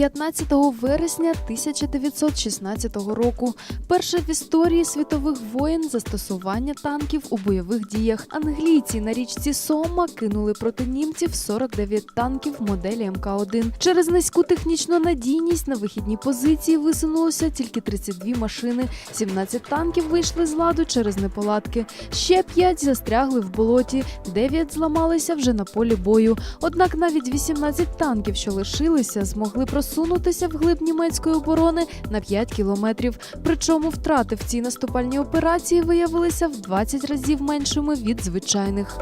15 вересня 1916 року. Перше в історії світових воєн застосування танків у бойових діях. Англійці на річці Сома кинули проти німців 49 танків моделі МК-1. Через низьку технічну надійність на вихідні позиції висунулося тільки 32 машини. 17 танків вийшли з ладу через неполадки. Ще 5 застрягли в болоті, 9 зламалися вже на полі бою. Однак навіть 18 танків, що лишилися, змогли просунутися вглиб німецької оборони на 5 кілометрів. Причому втрати в цій наступальній операції виявилися в 20 разів меншими від звичайних.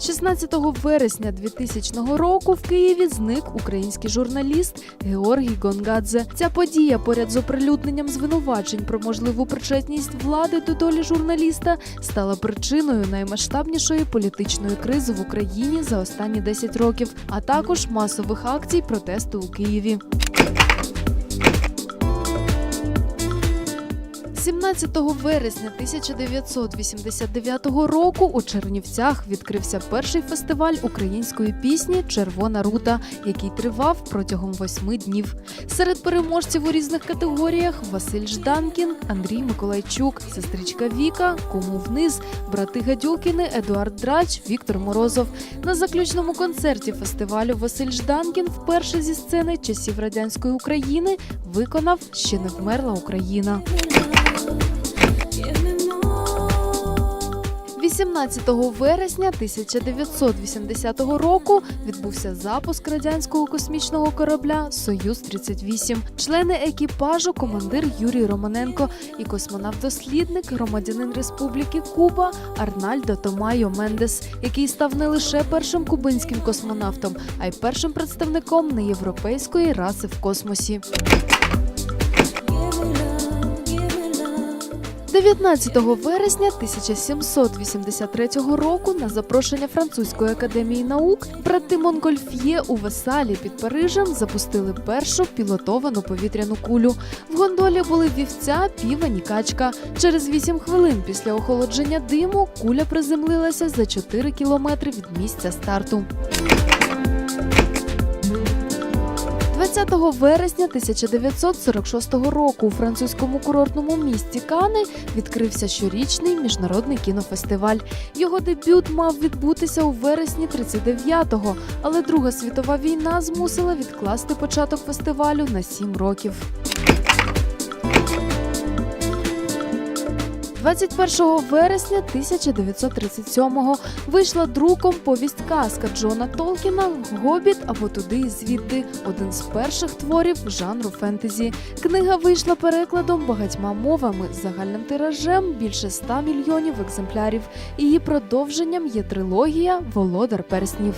16 вересня 2000 року в Києві зник український журналіст Георгій Гонгадзе. Ця подія поряд з оприлюдненням звинувачень про можливу причетність влади до долі журналіста стала причиною наймасштабнішої політичної кризи в Україні за останні 10 років, а також масових акцій протесту у Києві. 17 вересня 1989 року у Чернівцях відкрився перший фестиваль української пісні Червона рута, який тривав протягом восьми днів. Серед переможців у різних категоріях Василь Жданкін, Андрій Миколайчук, сестричка Віка, Кому вниз, брати Гадюкіни, Едуард Драч, Віктор Морозов. На заключному концерті фестивалю Василь Жданкін вперше зі сцени часів радянської України виконав Ще не вмерла Україна. 18 вересня 1980 року відбувся запуск радянського космічного корабля Союз 38 Члени екіпажу, командир Юрій Романенко і космонавт-дослідник, громадянин Республіки Куба Арнальдо Томайо Мендес, який став не лише першим кубинським космонавтом, а й першим представником неєвропейської раси в космосі. 19 вересня 1783 року на запрошення французької академії наук брати Монгольф'є у Весалі під Парижем запустили першу пілотовану повітряну кулю. В гондолі були вівця, півень і качка. Через 8 хвилин після охолодження диму куля приземлилася за 4 кілометри від місця старту. 20 вересня 1946 року у французькому курортному місті Кани відкрився щорічний міжнародний кінофестиваль. Його дебют мав відбутися у вересні 39-го, але Друга світова війна змусила відкласти початок фестивалю на 7 років. 21 вересня 1937-го вийшла друком повість казка Джона Толкіна Гобіт або туди і звідти один з перших творів жанру фентезі. Книга вийшла перекладом багатьма мовами з загальним тиражем більше 100 мільйонів екземплярів. Її продовженням є трилогія Володар перснів.